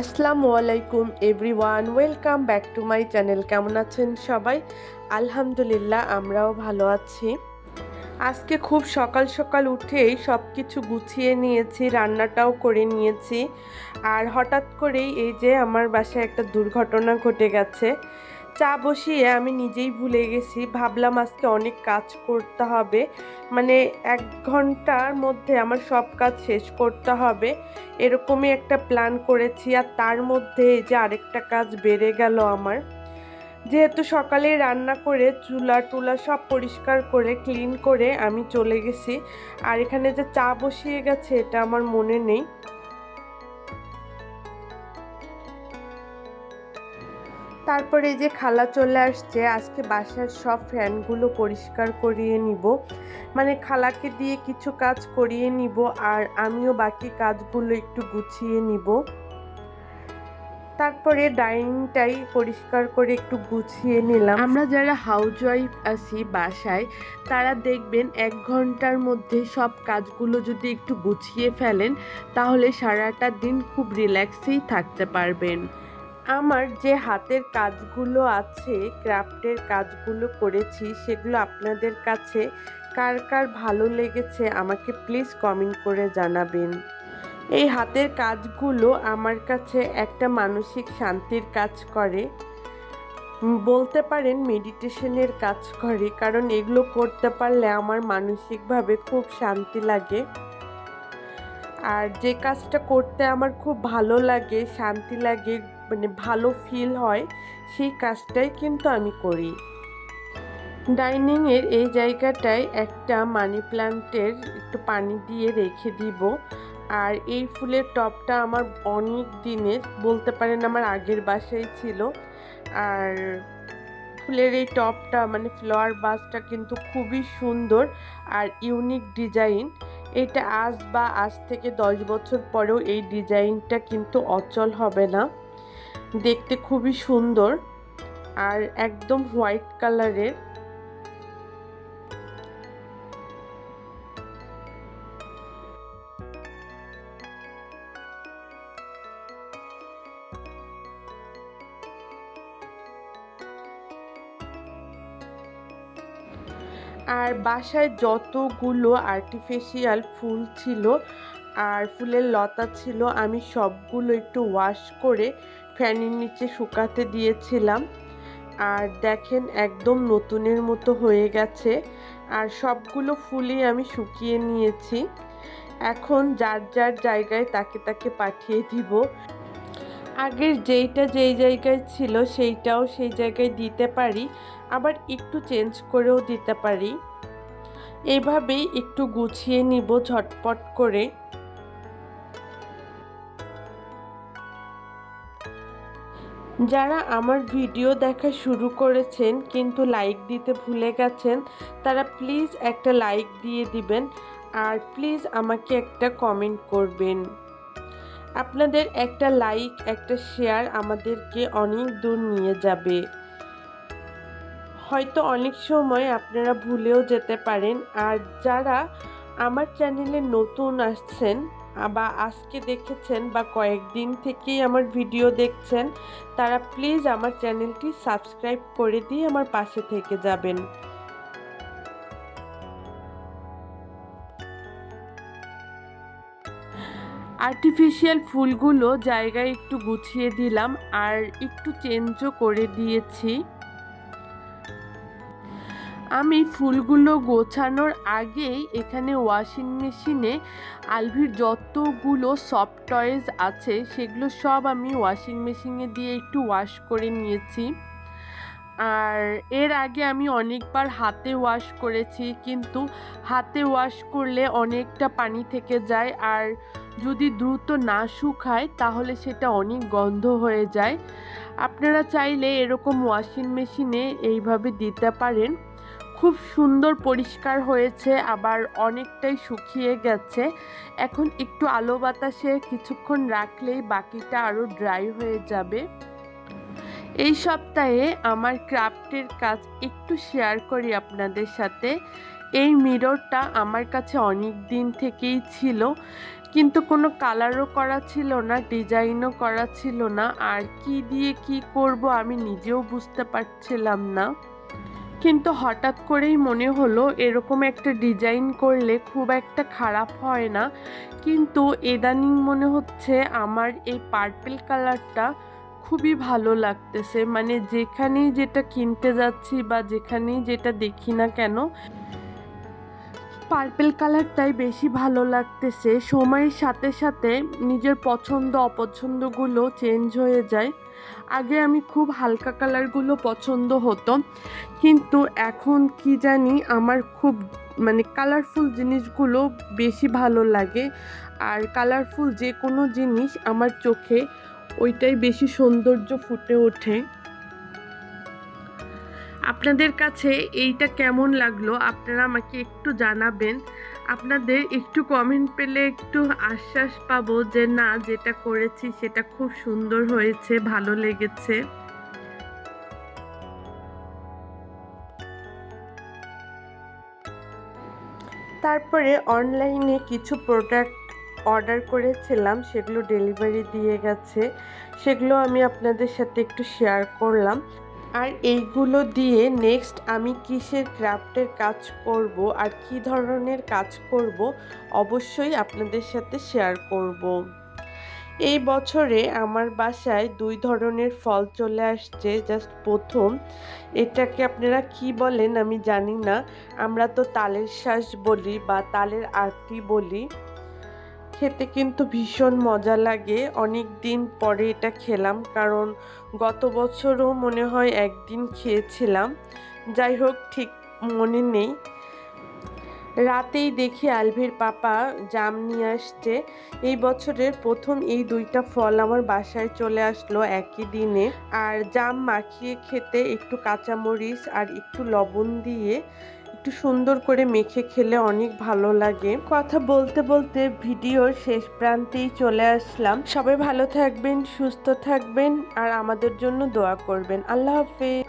আসসালামু আলাইকুম everyone welcome back to my channel কেমন আছেন সবাই? আলহামদুলিল্লাহ, আমরাও ভালো আছি। আজকে খুব সকাল সকাল উঠেই সব কিছু গুছিয়ে নিয়েছি, রান্নাটাও করে নিয়েছি। আর হঠাৎ করেই এই যে আমার বাসায় একটা দুর্ঘটনা ঘটে গেছে। চা বসিয়ে আমি নিজেই ভুলে গেছি। ভাবলাম আজকে অনেক কাজ করতে হবে। মানে এক ঘণ্টার মধ্যে আমার সব কাজ শেষ করতে হবে। এরকমই একটা প্ল্যান করেছি আর তার মধ্যে এই যে আরেকটা কাজ বেড়ে গেল আমার। যেহেতু সকালে রান্না করে চুলা টুলা সব পরিষ্কার করে ক্লিন করে আমি চলে গেছি। আর এখানে যে চা বসিয়ে গেছে, এটা আমার মনে নেই। তারপরে যে খালা চলে আসছে, আজকে বাসার সব ফ্যানগুলো পরিষ্কার করিয়ে নিব। মানে খালাকে দিয়ে কিছু কাজ করিয়ে নিব আর আমিও বাকি কাজগুলো একটু গুছিয়ে নিব। তারপরে ডাইনিংটাই পরিষ্কার করে একটু গুছিয়ে নিলাম। আমরা যারা হাউস ওয়াইফ আছি বাসায়, তারা দেখবেন এক ঘণ্টার মধ্যে সব কাজগুলো যদি একটু গুছিয়ে ফেলেন, তাহলে সারাটা দিন খুব রিল্যাক্সেই থাকতে পারবেন। আমার যে হাতের কাজগুলো আছে ক্রাফটের কাজগুলো করেছি, সেগুলো আপনাদের কাছে কার কার ভালো লেগেছে আমাকে প্লিজ কমেন্ট করে জানাবেন। এই হাতের কাজগুলো আমার কাছে একটা মানসিক শান্তির কাজ করে, বলতে পারেন মেডিটেশনের কাজ করে, কারণ এগুলো করতে পারলে আমার মানসিকভাবে খুব শান্তি লাগে। আর যে কাজটা করতে আমার খুব ভালো লাগে, শান্তি লাগে মানে ভালো ফিল হয়, সেই কাজটাই কিন্তু আমি করি। ডাইনিংয়ের এই জায়গাটায় একটা মানি প্ল্যান্টের একটু পানি দিয়ে রেখে দিব। আর এই ফুলের টবটা আমার অনেক দিনের, বলতে পারেন আমার আগের বাসায় ছিল। আর ফুলের এই টপটা মানে ফ্লাওয়ার বাসটা কিন্তু খুবই সুন্দর আর ইউনিক ডিজাইন এটা আজ বা আজ থেকে দশ বছর পরেও এই ডিজাইনটা কিন্তু অচল হবে না। দেখতে খুবই সুন্দর আর একদম হোয়াইট কালারের। আর বাসায় যতগুলো আর্টিফিশিয়াল ফুল ছিল আর ফুলের লতা ছিল, আমি সবগুলো একটু ওয়াশ করে ফ্যানের নিচে শুকাতে দিয়েছিলাম। আর দেখেন একদম নতুনের মতো হয়ে গেছে। আর সবগুলো ফুলই আমি শুকিয়ে নিয়েছি। এখন যার যার জায়গায় তাকে তাকে পাঠিয়ে দিব। আগের যেইটা যেই জায়গায় ছিল সেইটাও সেই জায়গায় দিতে পারি। আবার একটু চেঞ্জ করেও দিতে পারি। এভাবেই একটু গুছিয়ে নিব ঝটপট করে। যারা আমার ভিডিও দেখা শুরু করেছেন কিন্তু লাইক দিতে ভুলে গেছেন, তারা প্লিজ একটা লাইক দিয়ে দিবেন আর প্লিজ আমাকে একটা কমেন্ট করবেন। আপনাদের একটা লাইক একটা শেয়ার আমাদেরকে অনেক দূর নিয়ে যাবে। হয়তো অনেক সময় আপনারা ভুলেও যেতে পারেন আর যারা আমার চ্যানেলে নতুন আসছেন বা আজকে দেখেছেন বা কয়েকদিন থেকেই আমার ভিডিও দেখছেন, তারা প্লিজ আমার চ্যানেলটি সাবস্ক্রাইব করে দিয়ে আমার পাশে থেকে যাবেন। আর্টিফিশিয়াল ফুলগুলো জায়গায় একটু গুছিয়ে দিলাম আর একটু চেঞ্জও করে দিয়েছি। আমি ফুলগুলো গোছানোর আগেই এখানে ওয়াশিং মেশিনে আলভির যতগুলো সফট টয়েজ আছে, সেগুলো সব আমি ওয়াশিং মেশিনে দিয়ে একটু ওয়াশ করে নিয়েছি। আর এর আগে আমি অনেকবার হাতে ওয়াশ করেছি, কিন্তু হাতে ওয়াশ করলে অনেকটা পানি থেকে যায় আর যদি দ্রুত না শুকায়, তাহলে সেটা অনেক গন্ধ হয়ে যায়। আপনারা চাইলে এরকম ওয়াশিং মেশিনে এইভাবে দিতে পারেন। খুব সুন্দর পরিষ্কার হয়েছে, আবার অনেকটাই শুকিয়ে গেছে। এখন একটু আলো বাতাসে কিছুক্ষণ রাখলেই বাকিটা আরও ড্রাই হয়ে যাবে। এই সপ্তাহে আমার ক্রাফটের কাজ একটু শেয়ার করি আপনাদের সাথে। এই মিররটা আমার কাছে অনেক দিন থেকেই ছিল, কিন্তু কোনো কালারও করা ছিল না ডিজাইনও করা ছিল না। আর কি দিয়ে কি করব আমি নিজেও বুঝতে পারছিলাম না। কিন্তু হঠাৎ করেই মনে হলো এরকম একটা ডিজাইন করলে খুব একটা খারাপ হয় না। কিন্তু এদানিং মনে হচ্ছে আমার এই পার্পেল কালারটা খুবই ভালো লাগতেছে। মানে যেখানেই যেটা কিনতে যাচ্ছি বা যেখানেই যেটা দেখি না কেন পার্পেল কালারটাই বেশি ভালো লাগতেছে। সময়ের সাথে সাথে নিজের পছন্দ, অপছন্দগুলো চেঞ্জ হয়ে যায়। আগে আমি খুব হালকা কালারগুলো পছন্দ হতো, কিন্তু এখন কি জানি আমার খুব মানে কালারফুল জিনিসগুলো বেশি ভালো লাগে। আর কালারফুল যে কোনো জিনিস আমার চোখে ওইটাই বেশি সৌন্দর্য ফুটে ওঠে। আপনাদের কাছে এইটা কেমন লাগল? আপনারা আমাকে একটু জানাবেন। আপনাদের একটু কমেন্ট পেলে একটু আশ্বাস পাবো যে, না, যেটা করেছি সেটা খুব সুন্দর হয়েছে, ভালো লেগেছে। তারপরে অনলাইনে কিছু প্রোডাক্ট অর্ডার করেছিলাম, সেগুলো ডেলিভারি দিয়ে গেছে। সেগুলো আমি আপনাদের সাথে একটু শেয়ার করলাম। আর এইগুলো দিয়ে নেক্সট আমি কিসের ক্রাফটের কাজ করব আর কি ধরনের কাজ করব অবশ্যই আপনাদের সাথে শেয়ার করব। এই বছরে আমার বাসায় দুই ধরনের ফল চলে আসছে। জাস্ট প্রথম, এটাকে আপনারা কি বলেন আমি জানি না। আমরা তো তালের শ্বাস বলি বা তালের আরতি বলি। খেতে কিন্তু ভীষণ মজা লাগে। অনেক দিন পরে এটা খেলাম, কারণ গত বছরও মনে হয় একদিন খেয়েছিলাম। যাই হোক, ঠিক মনে নেই। রাতেই দেখি আলভির পাপা জাম নিয়ে আসছে। এই বছরের প্রথম এই দুইটা ফল আমার বাসায় চলে আসলো একই দিনে। আর জাম মাখিয়ে খেতে একটু কাঁচামরিচ আর একটু লবণ দিয়ে একটু সুন্দর করে মেখে খেলে অনেক ভালো লাগে। কথা বলতে বলতে ভিডিওর শেষ প্রান্তেই চলে আসলাম। সবাই ভালো থাকবেন, সুস্থ থাকবেন, আর আমাদের জন্য দোয়া করবেন। আল্লাহ হাফেজ।